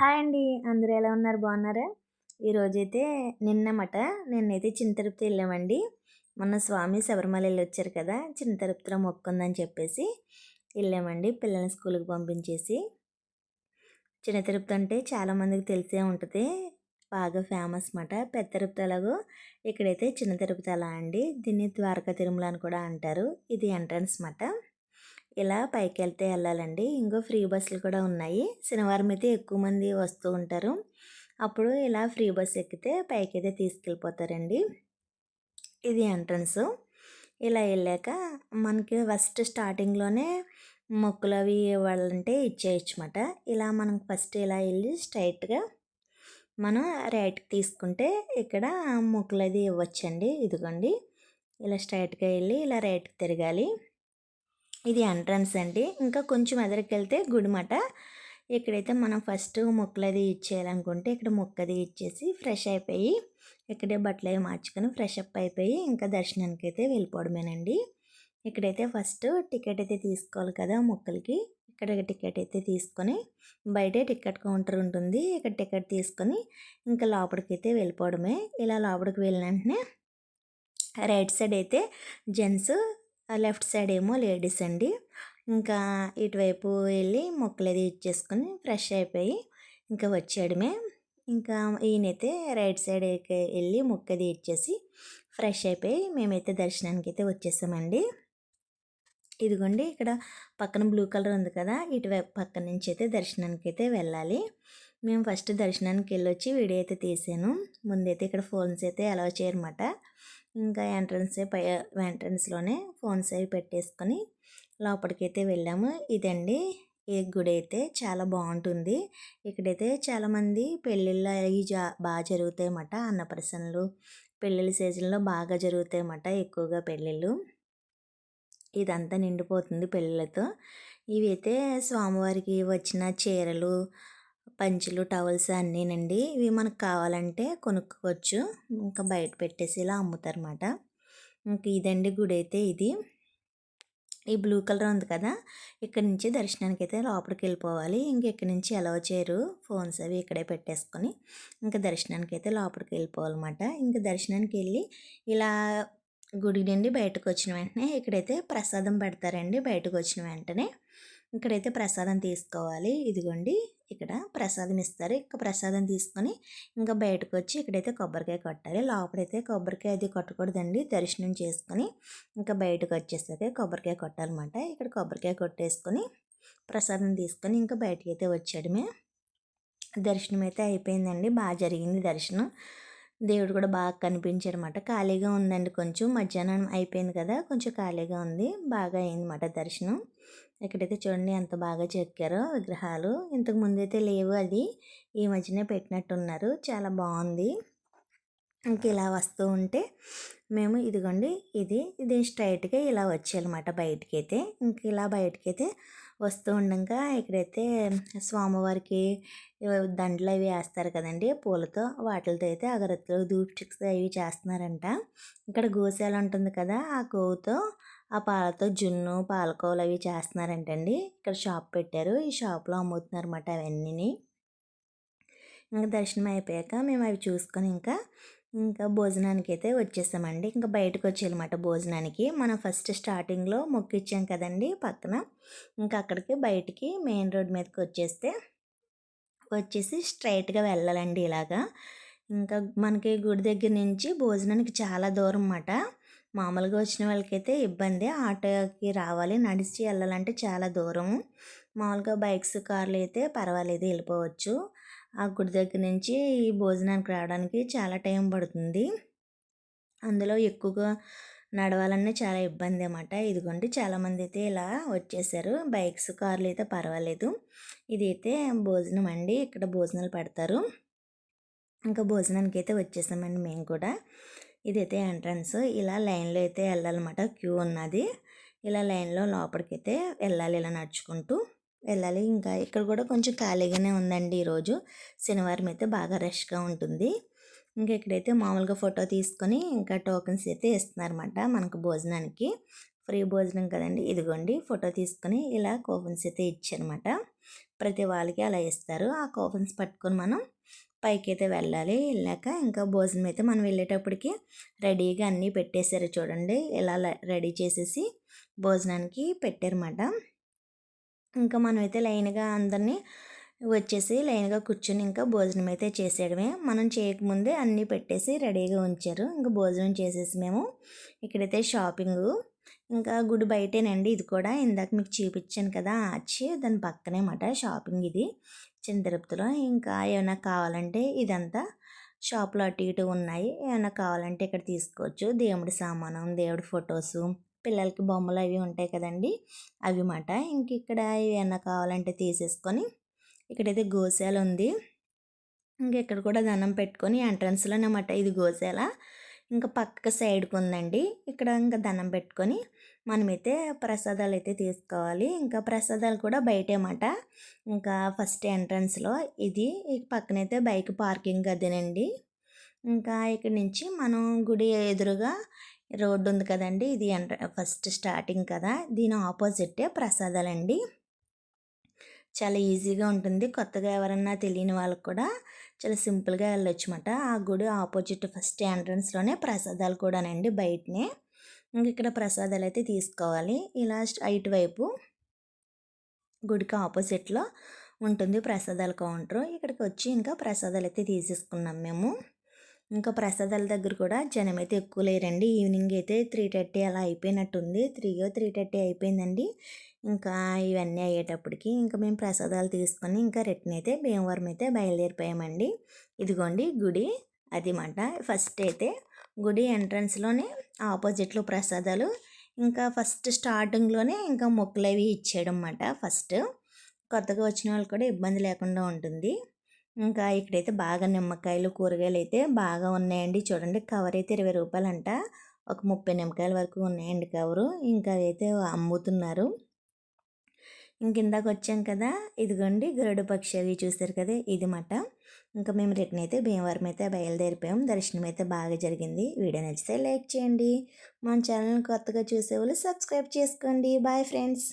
Hi అండి. అందరూ ఎలా ఉన్నారు? బాగున్నారా? ఈరోజైతే నిన్నమాట నిన్నైతే చిన్న తిరుపతి వెళ్ళామండి. మొన్న స్వామి శబరిమల వెళ్ళి వచ్చారు కదా చిన్న తిరుపతిలో మొక్కుందని చెప్పేసి వెళ్ళామండి. పిల్లల్ని స్కూల్కి పంపించేసి. చిన్న తిరుపతి అంటే చాలామందికి తెలిసే ఉంటుంది. బాగా ఫేమస్ మాట. పెద్ద తిరుపతి అలాగో ఇక్కడైతే చిన్న తిరుపతి అలా అండి. దీన్ని ద్వారకా తిరుమల అని కూడా అంటారు. ఇది ఎంట్రన్స్ మాట. ఇలా పైకి వెళ్తే వెళ్ళాలండి ఇంకో ఫ్రీ బస్సులు కూడా ఉన్నాయి. శనివారం అయితే ఎక్కువ మంది వస్తూ ఉంటారు. అప్పుడు ఇలా ఫ్రీ బస్ ఎక్కితే పైకి అయితే తీసుకెళ్ళిపోతారండి. ఇది ఎంట్రన్స్. ఇలా వెళ్ళాక మనకి ఫస్ట్ స్టార్టింగ్లోనే మొక్కులు అవి ఇవ్వాలంటే ఇచ్చేయచ్చమాట ఇలా మనం ఫస్ట్ ఇలా వెళ్ళి స్ట్రైట్గా మనం రైట్కి తీసుకుంటే ఇక్కడ మొక్కులు అది ఇవ్వచ్చండి. ఇదిగోండి. ఇలా స్ట్రైట్గా వెళ్ళి ఇలా రైట్కి తిరగాలి. ఇది ఎంట్రన్స్ అండి. ఇంకా కొంచెం ఎదరికి వెళ్తే గుడిమట. ఇక్కడైతే మనం ఫస్ట్ మొక్కలు అది ఇచ్చేయాలనుకుంటే ఇక్కడ మొక్కది ఇచ్చేసి ఫ్రెష్ అయిపోయి ఇక్కడే బట్టలు అవి మార్చుకొని ఫ్రెష్ అప్ అయిపోయి ఇంకా దర్శనానికి అయితే వెళ్ళిపోవడమేనండి. ఇక్కడైతే ఫస్ట్ టికెట్ అయితే తీసుకోవాలి కదా మొక్కలకి. ఇక్కడ టికెట్ అయితే తీసుకొని బయటే టికెట్ కౌంటర్ ఉంటుంది. ఇక్కడ టికెట్ తీసుకొని ఇంకా లోపలికి అయితే వెళ్ళిపోవడమే. ఇలా లోపలికి వెళ్ళిన వెంటనే రైట్ సైడ్ అయితే జెంట్స్ లెఫ్ట్ సైడ్ ఏమో లేడీస్ అండి. ఇంకా ఇటువైపు వెళ్ళి మొక్కలు ఇచ్చేసుకొని ఫ్రెష్ అయిపోయి ఇంకా వచ్చేయడమే. ఇంకా ఈయనైతే రైట్ సైడ్ వెళ్ళి మొక్కది ఇచ్చేసి ఫ్రెష్ అయిపోయి మేమైతే దర్శనానికి అయితే వచ్చేసామండి. ఇదిగోండి ఇక్కడ పక్కన బ్లూ కలర్ ఉంది కదా ఇటువైపు పక్క నుంచి అయితే దర్శనానికి అయితే వెళ్ళాలి. మేము ఫస్ట్ దర్శనానికి వెళ్ళొచ్చి వీడియో అయితే తీసాను. ముందైతే ఇక్కడ ఫోన్స్ అయితే అలౌ చేయనమాట ఇంకా ఎంట్రన్సే పై ఎంట్రన్స్లోనే ఫోన్స్ అవి పెట్టేసుకొని లోపలికైతే వెళ్ళాము. ఇదండి ఈ గుడి అయితే చాలా బాగుంటుంది. ఇక్కడైతే చాలామంది పెళ్ళిళ్ళు అవి జా బాగా జరుగుతాయి అన్నమాట అన్నప్రసన్నలు. పెళ్ళిళ్ళ సీజన్లో బాగా జరుగుతాయి అన్నమాట ఎక్కువగా పెళ్ళిళ్ళు. ఇదంతా నిండిపోతుంది పెళ్ళిళ్ళతో. ఇవి అయితే స్వామివారికి వచ్చిన చీరలు పంచులు టవల్స్ అన్నీనండి. ఇవి మనకు కావాలంటే కొనుక్కోవచ్చు. ఇంకా బయట పెట్టేసి ఇలా అమ్ముతారన్నమాట. ఇంక ఇదండి గుడి అయితే ఇది. ఈ బ్లూ కలర్ ఉంది కదా ఇక్కడ నుంచి దర్శనానికి అయితే లోపలికి వెళ్ళిపోవాలి ఇంక ఇక్కడ నుంచి ఎలా చేయరు. ఫోన్స్ అవి ఇక్కడే పెట్టేసుకొని ఇంకా దర్శనానికి అయితే లోపలికి వెళ్ళిపోవాలన్నమాట ఇంకా దర్శనానికి వెళ్ళి ఇలా గుడి నుండి బయటకు వచ్చిన వెంటనే ఇక్కడైతే ప్రసాదం పెడతారండి బయటకు వచ్చిన వెంటనే. ఇక్కడైతే ప్రసాదం తీసుకోవాలి. ఇదిగోండి. ఇక్కడ ప్రసాదం ఇస్తారు ఇక ప్రసాదం తీసుకొని ఇంకా బయటకు వచ్చి ఇక్కడైతే కొబ్బరికాయ కొట్టాలి. లోపలైతే కొబ్బరికాయ అది కొట్టకూడదండి. దర్శనం చేసుకొని ఇంకా బయటకు వచ్చేసరికి కొబ్బరికాయ కొట్టాలన్నమాట. ఇక్కడ కొబ్బరికాయ కొట్టేసుకొని ప్రసాదం తీసుకొని ఇంకా బయటకి అయితే వచ్చాడమే దర్శనం అయితే అయిపోయిందండి. బాగా జరిగింది దర్శనం. దేవుడు కూడా బాగా కనిపించాడనమాట ఖాళీగా ఉందండి కొంచెం. మధ్యాహ్నం అయిపోయింది కదా. కొంచెం ఖాళీగా ఉంది. బాగా అయిందన్నమాట దర్శనం. ఇక్కడైతే చూడండి ఎంత బాగా చెక్కారో విగ్రహాలు. ఇంతకు ముందు అయితే లేవు అది. ఈ మధ్యనే పెట్టినట్టున్నారు. చాలా బాగుంది. ఇంక ఇలా వస్తూ ఉంటే మేము ఇదిగోండి ఇది ఇది స్ట్రైట్గా ఇలా వచ్చేయాలన్నమాట బయటికి అయితే ఇంక ఇలా బయటికి అయితే వస్తూ ఉండగా ఇక్కడైతే స్వామివారికి దండలు అవి వేస్తారు కదండి పూలతో వాటితో అయితే అగరత్తులు దూప్ స్టిక్స్ అవి చేస్తున్నారంట. ఇక్కడ గోశాల ఉంటుంది కదా ఆ గోవుతో ఆ పాలతో జున్ను పాలకోవలు అవి చేస్తున్నారంటండి. ఇక్కడ షాప్ పెట్టారు. ఈ షాప్లో అమ్ముతున్నారు అనమాట అవన్నీ ఇంకా దర్శనం అయిపోయాక మేము అవి చూసుకొని ఇంకా ఇంకా భోజనానికి అయితే వచ్చేసామండి. ఇంకా బయటకు వచ్చేయాలన్నమాట భోజనానికి. మనం ఫస్ట్ స్టార్టింగ్లో మొక్కిచ్చాం కదండి పక్కన. ఇంకా అక్కడికి బయటికి మెయిన్ రోడ్ మీదకి వచ్చేస్తే వచ్చేసి స్ట్రైట్గా వెళ్ళాలండి ఇలాగా. ఇంకా మనకి గుడి దగ్గర నుంచి భోజనానికి చాలా దూరం అన్నమాట. మామూలుగా వచ్చిన వాళ్ళకైతే ఇబ్బంది. ఆటోకి రావాలి. నడిచి వెళ్ళాలంటే చాలా దూరం మామూలుగా బైక్స్ కార్లు అయితే పర్వాలేదు వెళ్ళిపోవచ్చు. ఆ గుడి దగ్గర నుంచి ఈ భోజనానికి రావడానికి చాలా టైం పడుతుంది. అందులో ఎక్కువగా నడవాలన్నా చాలా ఇబ్బంది అన్నమాట. ఇదిగోండి చాలామంది అయితే ఇలా వచ్చేసారు. బైక్స్ కార్లు అయితే పర్వాలేదు. ఇది అయితే భోజనం అండి. ఇక్కడ భోజనాలు పెడతారు. ఇంకా భోజనానికి అయితే వచ్చేసామండి మేము కూడా. ఇదైతే ఎంట్రన్స్. ఇలా లైన్లో అయితే వెళ్ళాలన్నమాట క్యూ ఉన్నది. ఇలా లైన్లో లోపలికి అయితే వెళ్ళాలి ఇలా నడుచుకుంటూ. వెళ్ళాలి ఇంకా ఇక్కడ కూడా కొంచెం ఖాళీగానే ఉందండి ఈరోజు. శనివారం అయితే బాగా రష్గా ఉంటుంది. ఇంకా ఇక్కడైతే మామూలుగా ఫోటో తీసుకొని ఇంకా టోకెన్స్ అయితే ఇస్తున్నారన్నమాట మనకు భోజనానికి. ఫ్రీ భోజనం కదండి. ఇదిగోండి ఫోటో తీసుకొని ఇలా కూపన్స్ అయితే ఇచ్చారన్నమాట. ప్రతి వాళ్ళకి అలా ఇస్తారు. ఆ కూపన్స్ పట్టుకొని మనం పైకి అయితే వెళ్ళాలి. వెళ్ళాక ఇంకా భోజనం అయితే మనం వెళ్ళేటప్పటికి రెడీగా అన్నీ పెట్టేశారు చూడండి. ఇలా రెడీ చేసేసి భోజనానికి పెట్టారన్నమాట. ఇంకా మనమైతే లైన్గా అందరినీ వచ్చేసి లైన్గా కూర్చొని ఇంకా భోజనం అయితే చేసేయడమే. మనం చేయకముందే అన్నీ పెట్టేసి రెడీగా ఉంచారు. ఇంకా భోజనం చేసేసి మేము ఇక్కడైతే షాపింగ్. ఇంకా గుడి బయటేనండి. ఇది కూడా ఇందాక మీకు చూపించాను కదా అచ్చి దాని పక్కనే మాట షాపింగ్ ఇది. చిన్న తిరుపతిలో ఇంకా ఏమైనా కావాలంటే ఇదంతా షాప్లో అటు ఇటు ఉన్నాయి. ఏమైనా కావాలంటే ఇక్కడ తీసుకోవచ్చు. దేవుడి సామానం దేవుడి ఫొటోసు పిల్లలకి బొమ్మలు అవి ఉంటాయి కదండి. అవి మాట ఇంక ఇక్కడ ఏమైనా కావాలంటే తీసేసుకొని ఇక్కడైతే గోశాల ఉంది. ఇంక ఇక్కడ కూడా దండం పెట్టుకొని ఎంట్రన్స్లోనే అన్నమాట ఇది గోశాల. ఇంకా పక్క సైడ్కి ఉందండి. ఇక్కడ ఇంకా దండం పెట్టుకొని మనమైతే ప్రసాదాలు అయితే తీసుకోవాలి. ఇంకా ప్రసాదాలు కూడా బయటేమాట ఇంకా ఫస్ట్ ఎంట్రన్స్లో ఇది. పక్కనైతే బైక్ పార్కింగ్ అదేనండి ఇంకా ఇక్కడ నుంచి మనం గుడి ఎదురుగా రోడ్డు ఉంది కదండి. ఇది ఎంట్ర ఫస్ట్ స్టార్టింగ్ కదా. దీని ఆపోజిటే ప్రసాదాలండి. చాలా ఈజీగా ఉంటుంది. కొత్తగా ఎవరన్నా తెలియని వాళ్ళకి కూడా చాలా సింపుల్గా వెళ్ళొచ్చు అనమాట ఆ గుడి ఆపోజిట్ ఫస్ట్ ఎంట్రన్స్లోనే ప్రసాదాలు కూడానండి బయటనే. ఇంక ఇక్కడ ప్రసాదాలు అయితే తీసుకోవాలి. ఇలా వైపు గుడికి ఆపోజిట్లో ఉంటుంది ప్రసాదాల కౌంటర్. ఇక్కడికి వచ్చి ఇంకా ప్రసాదాలు అయితే తీసేసుకున్నాం మేము. ఇంకా ప్రసాదాల దగ్గర కూడా జనం అయితే ఎక్కువ లేరండి. ఈవినింగ్ అయితే త్రీ థర్టీ అలా అయిపోయినట్టుంది. త్రీయో త్రీ థర్టీ అయిపోయిందండి. ఇంకా ఇవన్నీ అయ్యేటప్పటికి ఇంకా మేము ప్రసాదాలు తీసుకొని ఇంకా రిటర్న్ అయితే భీమవరం అయితే బయలుదేరిపోయామండి. ఇదిగోండి గుడి. అది మాట. ఫస్ట్ అయితే గుడి ఎంట్రన్స్లోనే ఆపోజిట్లో ప్రసాదాలు. ఇంకా ఫస్ట్ స్టార్టింగ్లోనే ఇంకా మొక్కలు అవి ఇచ్చేయడం అన్నమాట ఫస్ట్. కొత్తగా వచ్చిన వాళ్ళు కూడా ఇబ్బంది లేకుండా ఉంటుంది. ఇంకా ఇక్కడైతే బాగా నిమ్మకాయలు కూరగాయలు అయితే బాగా ఉన్నాయండి. చూడండి కవర్ అయితే ఇరవై రూపాయలంట. ఒక ముప్పై నిమ్మకాయల వరకు ఉన్నాయండి కవరు. ఇంకా అయితే అమ్ముతున్నారు. ఇంక ఇందాక వచ్చాం కదా ఇదిగోండి గరుడ పక్షి అవి చూశారు కదా ఇది మాట. ఇంకా మేము రిటర్న్ అయితే భీమవరం అయితే బయలుదేరిపోయాం. దర్శనం అయితే బాగా జరిగింది. వీడియో నచ్చితే లైక్ చేయండి. మన ఛానల్ కొత్తగా చూసేవాళ్ళు సబ్స్క్రైబ్ చేసుకోండి. Bye friends.